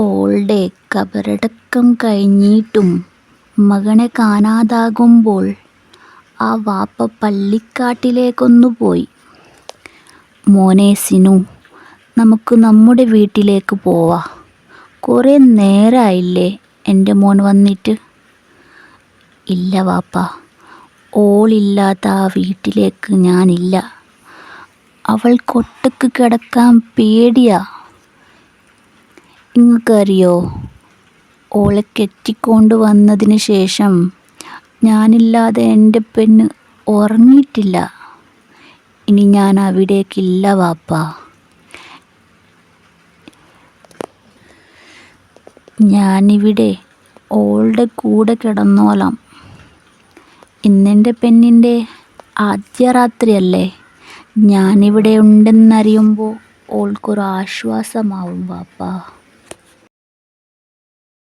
ഓളുടെ കബറടക്കം കഴിഞ്ഞിട്ടും മകനെ കാണാതാകുമ്പോൾ ആ വാപ്പ പള്ളിക്കാട്ടിലേക്കൊന്നു പോയി. മോനെ സിനു നമുക്ക് നമ്മുടെ വീട്ടിലേക്ക് പോവാ. കുറേ നേരമായില്ലേ എന്റെ മോൻ വന്നിട്ട്. ഇല്ല വാപ്പ ഓളില്ലാത്ത ആ വീട്ടിലേക്ക് ഞാനില്ല. അവൾക്കൊറ്റക്ക് കിടക്കാൻ പേടിയാ. ഇങ്ങക്കറിയോ ഓളെ കെട്ടിക്കൊണ്ട് വന്നതിന് ശേഷം ഞാനില്ലാതെ എന്റെ പെണ്ണ് ഉറങ്ങിയിട്ടില്ല. ഇനി ഞാൻ അവിടേക്കില്ല വാപ്പ ഞാനിവിടെ ഓളുടെ കൂടെ കിടന്നോളാം. ഇന്നെന്റെ പെണ്ണിന്റെ ആദ്യ രാത്രിയല്ലേ. ഞാനിവിടെ ഉണ്ടെന്നറിയുമ്പോൾ ഓൾക്കൊരു ആശ്വാസമാവും വാപ്പാ.